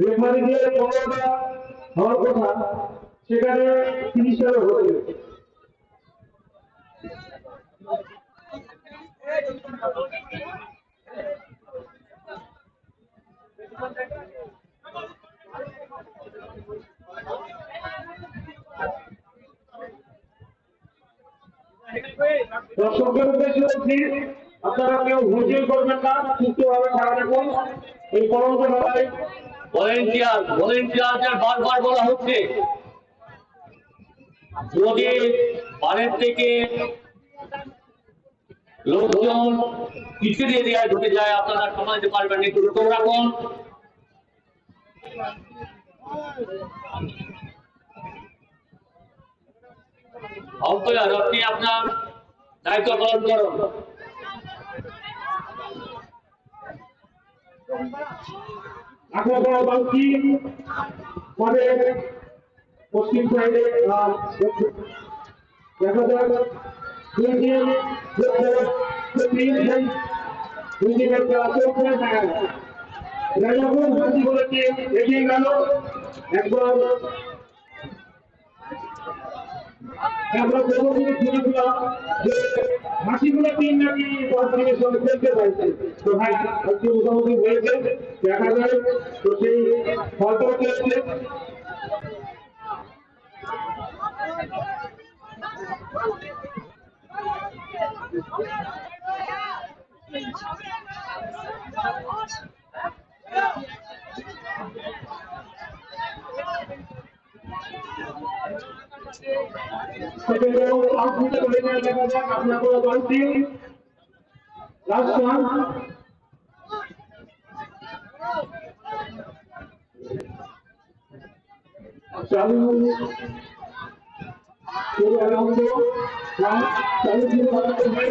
Referee দিয়ে পনেরোটা হওয়ার কথা সেখানে তিরিশটা হয়ে গেছে দর্শকদের উদ্দেশ্যে আপনারা কেউ করবেন না, সুস্থভাবে খেলা দেখুন এই ভলেন্টিয়ার, ভলেন্টিয়ারদের বারবার বলা হচ্ছে, যদি বাড়ির থেকে লোকজন পিছিয়ে এরিয়ায় ঢুকে যায়, আপনারা সামালতে পারবেন একটু রাখুন। আপনি আপনার দায়িত্ব পালন করুন। আখাপাড়া বাউকি পরে পশ্চিম সাইডে দেখা যাক। এগিয়ে গেল? একবার আমরা শুনেছিলাম যে হাসিগুলো তিন নাকি পরস্পরের সঙ্গে খেলতে তো ভাই, আজকে হয়েছে, দেখা যায় তো সেই ফলটাও চলছে সেটাও আউটপুটে করে নিয়ে দেখা যাক আপনার কোনো দলটি লাস্ট ওয়ান চালু শুরু আনন্দ চালু শুরু আনন্দ হয়ে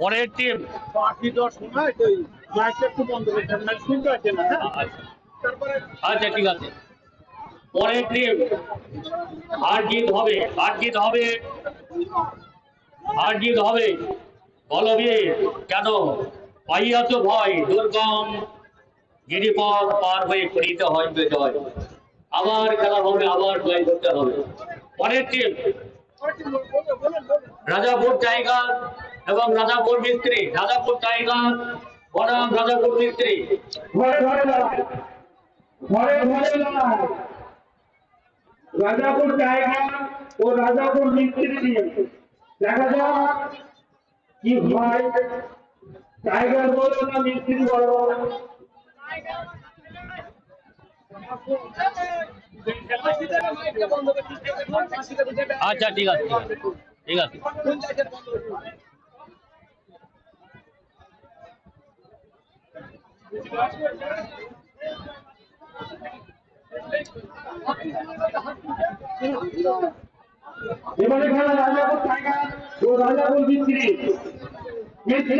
পরের টিম দশ সময় তো মাইকটা একটু বন্ধ করতে শুনতে পাচ্ছেন না হ্যাঁ? তারপরে আচ্ছা ঠিক আছে। পরের টিম হার জিত হবে হার জিত হবে। হার জিত হবে। বলবীর কেন? পাইয়া তো ভয় দুর্গম। গিরিপথ পার হয়ে করিতে হয় বিজয় আবার খেলা হবে আবার জয় করতে হবে। পরের টিম রাজাপুর টাইগার এবং রাজাপুর মিস্ত্রি রাজাপুর টাইগার বনাম রাজাপুর মিস্ত্রি। ঘরে ঘরে লড়াই ঘরে ঘরে লড়াই। রাজাপুর জায়গা ও রাজাপুর মিস্ত্রি নিয়ে দেখা যাক কি হয়। টাইগার বলো না মিস্ত্রি বলো আচ্ছা ঠিক আছে ঠিক আছে। ঠিক আছে। এবারে খেলা রাজাপুর টাইগার ও রাজাপুর মিস্ত্রি। মিস্ত্রি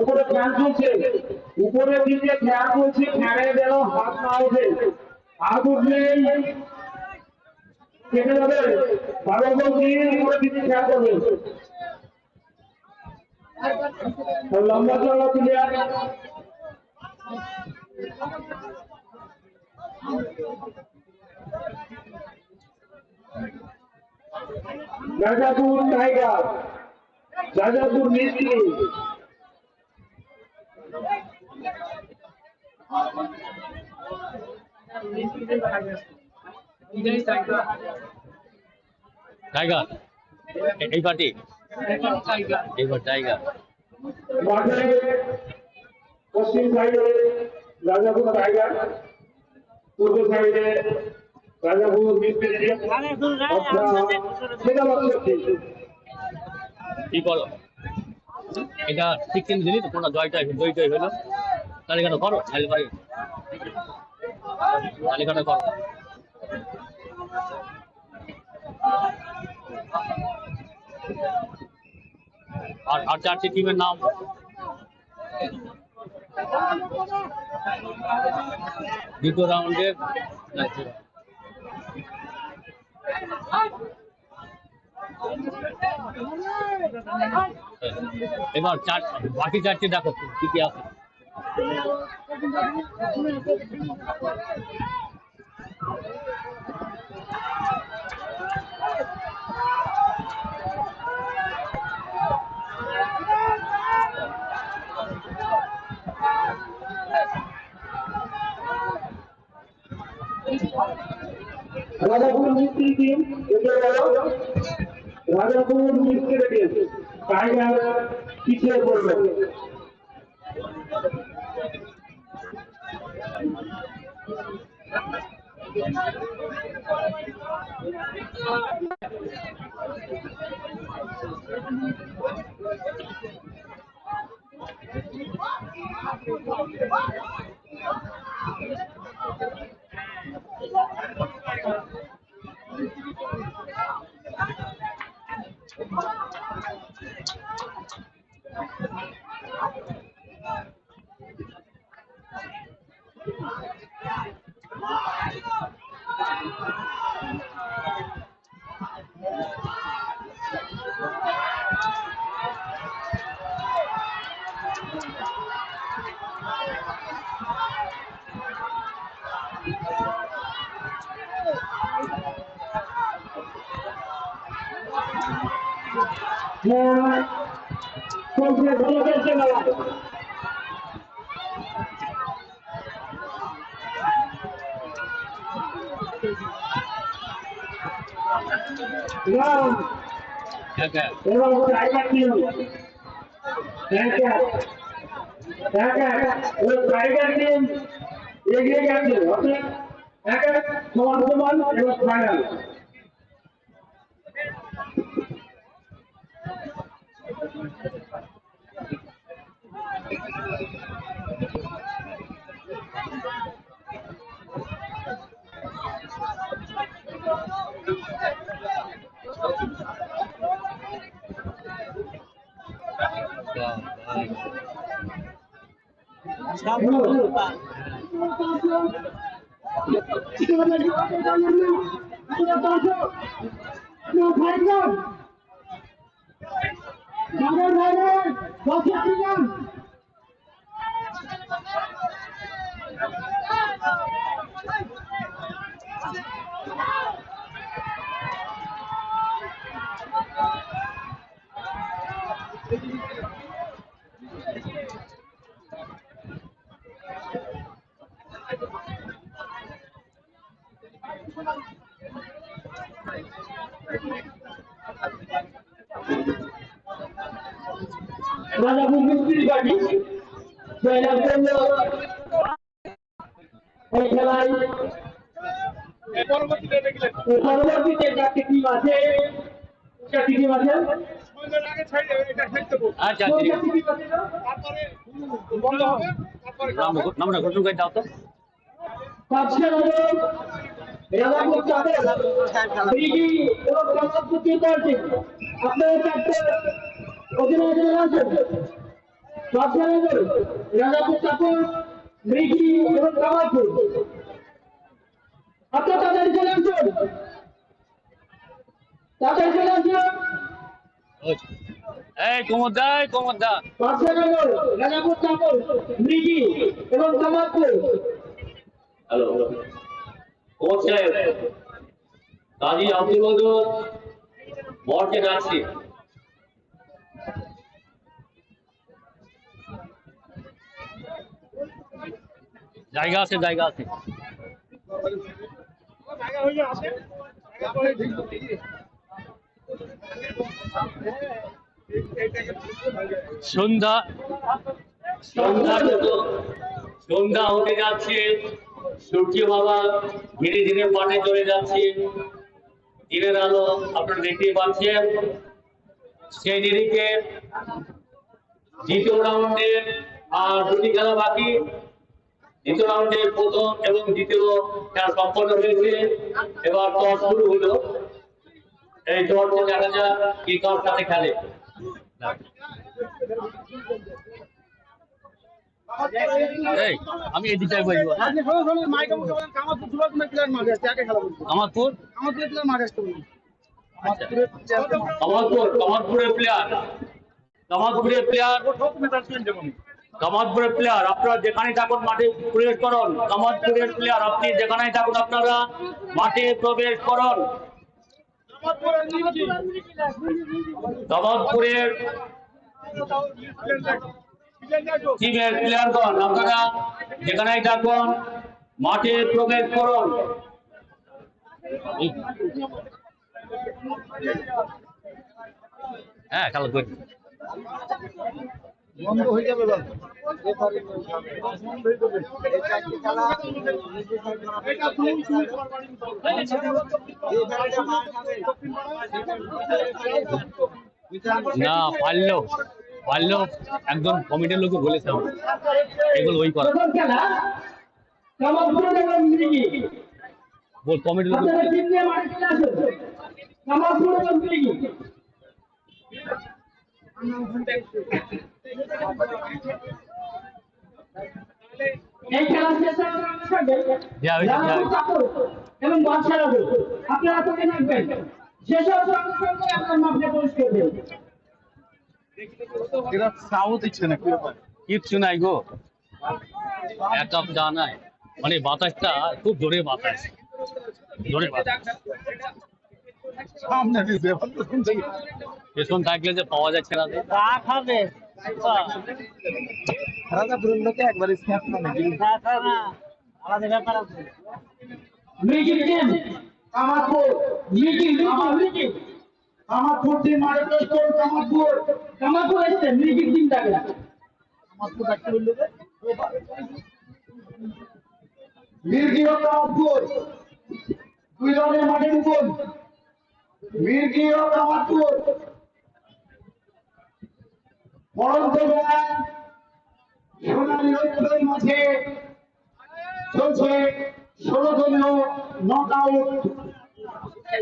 উপরে ফ্যান চলছে উপরে দিকে ফ্যান চলছে ফ্যানে যেন হাত না ওঠে। হাত উঠলেই কেটে যাবে। ভালো বলছি উপরে দিকে ফ্যান করবে। লম্বা চলা প্লেয়ার রাজাপুর টাইগার রাজাপুর মিস্ত্রি। টাইগার এই পার্টি? এইবার টাইগার পশ্চিম সাইডে রাজাপুর টাইগার পূর্ব সাইডে রাজাপুর কি করো? এটা কিন্তু দিলি তো জয়টা জয়টাই হলো। তালিকাটা করো তালিকাটা তালিকাটা করো আর আর চারটি টিমের নাম দ্বিতীয় রাউন্ডে এবার চার বাকি চারটি দেখো কি কি আছে রাজাপুর মিস্ত্রি টিম এগিয়ে গেল রাজাপুর মিস্ত্রি টিম টাইগার পিছিয়ে পড়ল হ্যাঁ ভালো চলছে না রাম হ্যাঁ হ্যাঁ এবং টাইগার টিম টাইগার টাইগার ওই টাইগার টিম এগিয়ে গেছে অর্থাৎ এক এক সমান সমান এবং final Jangan lari, bawa kaki kan. Rajapur মিস্ত্রি পার্টি জয়লাভ করল এই খেলায় পরবর্তীতে চারটি টিম আছে চারটি টিম আছে নাম ঘোষণা করে দাও তো। আপনারা চারটে অধিনায়ক আছেন নম্বর রাজাপুর চাপর মৃগি এবং কামাতপুর আপনার তাড়াতাড়ি চলে আসুন। তাড়াতাড়ি চলে আসুন। এই কোমর দা এই দা। পাঁচশো রাজাপুর চাপর মৃগি এবং কামাতপুর হ্যালো জায়গা আছে জায়গা আছে। সন্ধ্যা সন্ধ্যা সন্ধ্যা হতে যাচ্ছে। সূর্য বাবা ধীরে ধীরে পাটে চলে যাচ্ছে। দিনের আলো আপনারা দেখতেই পাচ্ছেন। সেই নিরিখে দ্বিতীয় রাউন্ডে আর দুটি খেলা বাকি। দ্বিতীয় রাউন্ডের প্রথম এবং দ্বিতীয় খেলা সম্পন্ন হয়েছে। এবার টস শুরু হলো। এই টসে দেখা যাক কি সাথে খেলে এই আমি এই দিকটায় বসবো হ্যাঁ? আপনি শোনো শোনো মাইকে মুখে বলেন কামাতপুর সুরজ প্লেয়ার মাঠে আসছে আগে খেলা বলছি কামারপুর। কামারপুর কামারপুরের প্লেয়ার কামারপুরের প্লেয়ার কামারপুরের প্লেয়ার আপনারা যেখানে থাকুন মাঠে প্রবেশ করুন। কামারপুরের প্লেয়ার আপনি যেখানে থাকুন আপনারা মাঠে প্রবেশ করুন। কামারপুরের টিমের প্লেয়ারগণ আপনারা যেখানেই থাকুন মাঠে প্রবেশ করুন। হ্যাঁ খেলা বন্ধ হয়ে যাবে শুরু না পারলেও পারলেও একজন কমিটির লোকে বলেছে আমার। এগুলো ওই করা। বল কমিটির লোক আপনারা এবং তোকে রাখবেন সঙ্গে আপনার প্রবেশ করবেন সাউথ না কিচ্ছু নাই গো। এক কাপ চা নাই। মানে বাতাসটা খুব জোরে বাতাস। জোরে বাতাস। সামনে? পেছন থাকলে যে পাওয়া যাচ্ছে না। রাজা একবার স্ন্যাপ মিরিগি মিরিগি কামালপুর টিম মাঠে প্রবেশ করুন কামালপুর। কামালপুর এসছে মিরিগি টিম থাকে আমার তো ডাক্তার বলল যে মির্গি ও কামালপুর? দুই দলের মাঠে উঠুন মির্গি ও কামালপুর? পরন্ত সোনালী ঐক্যের মাঝে চলছে ষোলো দলীয় নক আউট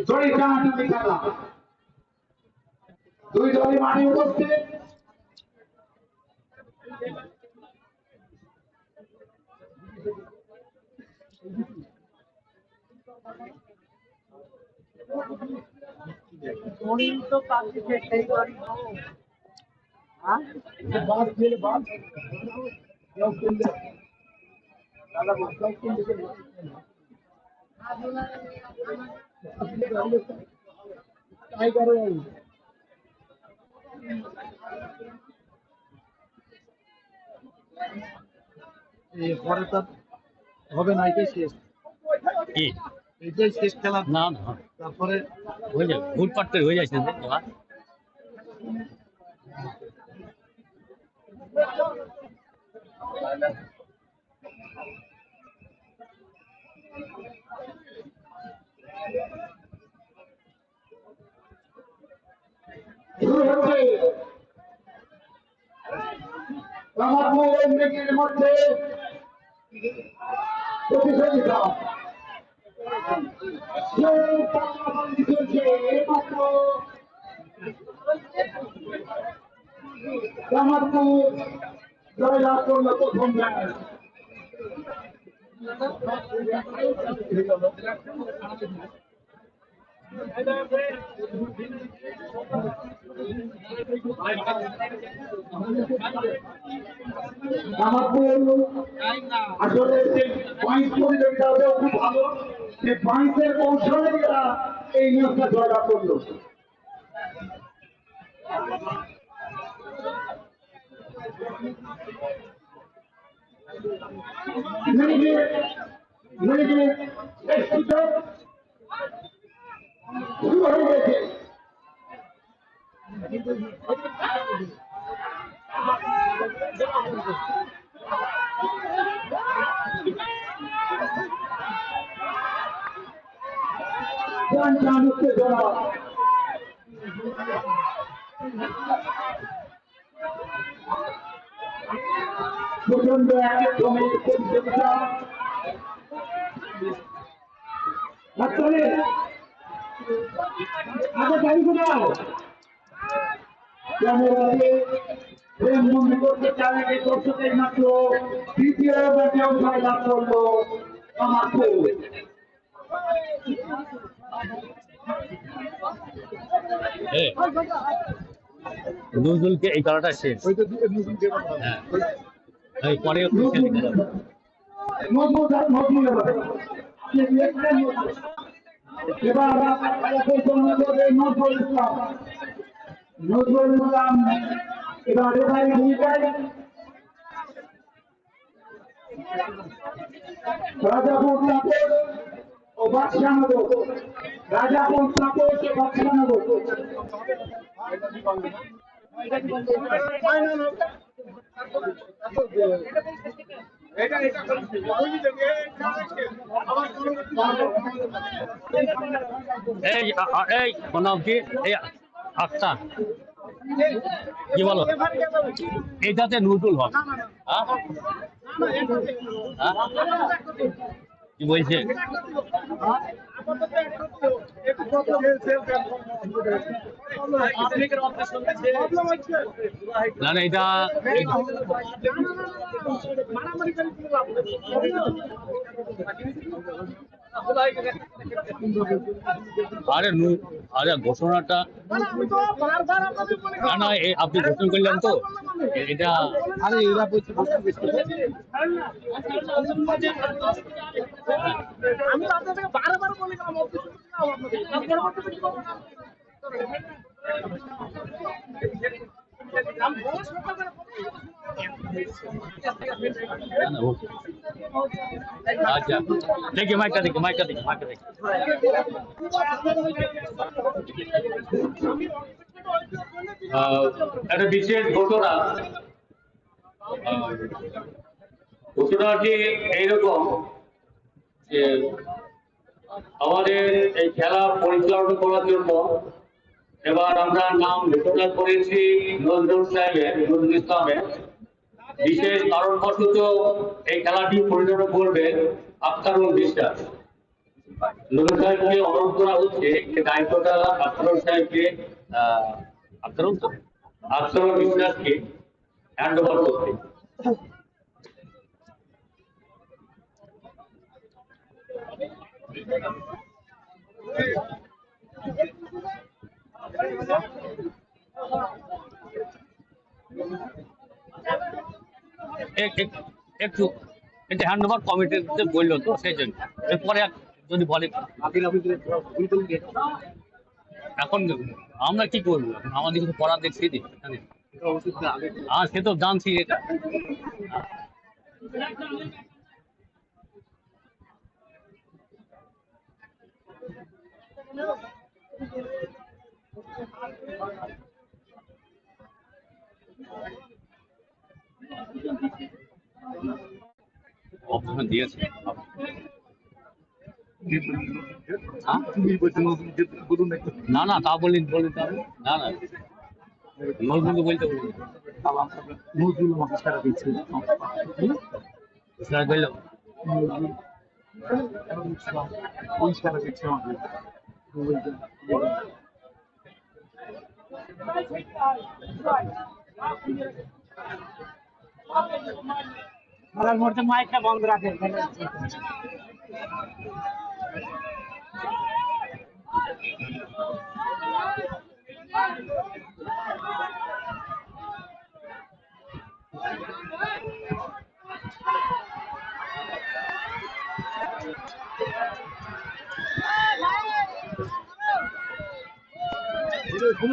জড়ি টানাটানি খেলা। দুই দলই মাঠে উপস্থিত बात खेल बात क्या खेल दादा बोल क्या खेल काय करो এরপরে তো হবে না এটাই শেষ। কি? এটাই শেষ খেলা। না না তারপরে হয়ে যাবে ভুট পাটতে হয়ে যাচ্ছে খেলা শুরু হচ্ছে মিরিগির মধ্যে প্রতিযোগিতা চলছে এইমাত্র কামারপুর জয়লাভ করল প্রথম ম্যাচ কামারপুর আসলে যে পয়েন্ট প্রতিযোগিতা ওটাও খুব ভালো যে পয়েন্টের কৌশলে এরা এই ম্যাচটা জয়লাভ করল মিনিটে মিনিটে শেষ সুযোগ শুরু হয়ে গেছে পঞ্চান উত্তেজনা প্রচণ্ড এক জমির প্রতিযোগিতা ডাক্তারে আগে প্রেম বন্ধ করতে চায় এই দর্শকের মাত্র? দ্বিতীয় ব্যাটে অংশগ্রহণ লাভ করল মাত্র নজরুলকে এই খেলাটা শেষ। হ্যাঁ। পরে। নজরুল নজরুল। এবার নজরুল ইসলাম। নজরুল ইসলাম, এবার এবার ভূমিকায় রাজাপুর তাপস ও বাদশাহনগর রাজাপুর তাপস ও বাদশাহনগর এটা ওই দিকে আবার এই এই নাম কি এই আক্তার কি বলো এটাতে নুডুল হ্যাঁ? হ্যাঁ? কি বলছে? না এটা আরে নু- আরে ঘোষণাটা না না এ আপনি ঘোষণা করলেন তো। এটা আরে এরা আমি বারবার বলি না। আচ্ছা। দেখি দেখি দেখি দেখি। একটা বিশেষ ঘটনা। ঘটনাটি এইরকম যে আমাদের এই খেলা পরিচালনা করার জন্য এবার আমরা নাম ঘোষণা করেছি নজরুল সাহেবের, নজরুল ইসলামের। বিশেষ কারণবশত এই খেলাটি পরিচালনা করবে আখতারুল বিশ্বাস। নজরুল সাহেবকে অনুরোধ করা হচ্ছে দায়িত্বটা আখতারুল সাহেবকে তো? আখতারুল বিশ্বাসকে হ্যান্ড ওভার করতে। এক- এক- একটু এটা হ্যান্ড ওভার কমিটিতে বলল তো, সেই জন্য। এরপরে যদি বলে এখন আমরা কি করব? আমাদের কিছু করার দেখছি হ্যাঁ সে তো জানছি এটা। অপশন দিয়েছে। হ্যাঁ? না না তা বলি বলি তা না না। নজরুলকে বলতে বলি নজরুল আমাকে সারা দিচ্ছে ওই সারা দিচ্ছে আমাকে। খেলার মধ্যে মাইকটা বন্ধ রাখেন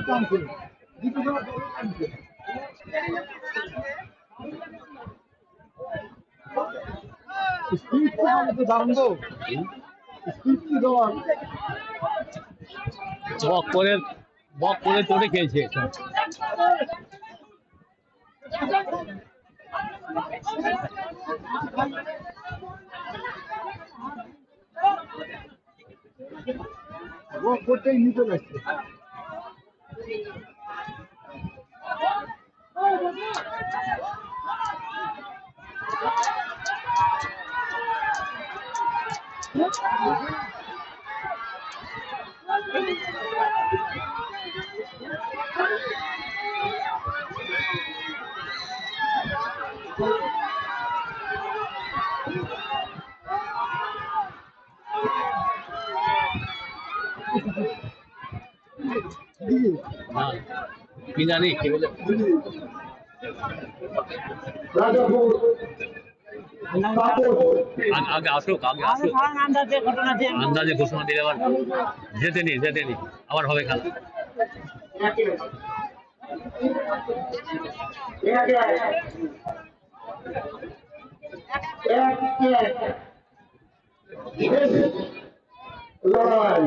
কাম ছিল দ্বিতীয় স্পিড তো দারুণ কি বক করে বক করে চড়ে খেয়েছে। ও করতেই নিতে লাগছে কি জানি কি বলে রাজাপুর তাপস আগে- আগে আসুক আগে আসুক। আন্দাজে ঘোষণা দিলে আবার যেতে নি যেতে নি আবার হবে খেলা। শেষ লড়াই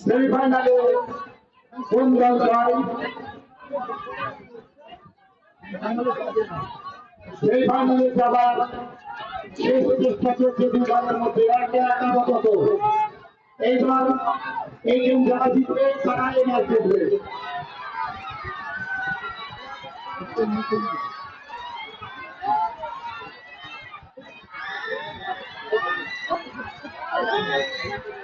সেমিফাইনালে কোন দল জয় সেই ফাইনালে যাবার শেষ চেষ্টা চলছে দুই দলের মধ্যে একে একাবত এইবার এই গেম যারা জিতবে তারা এই ম্যাচ জিতবে Tapas Rajapur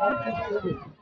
i don't know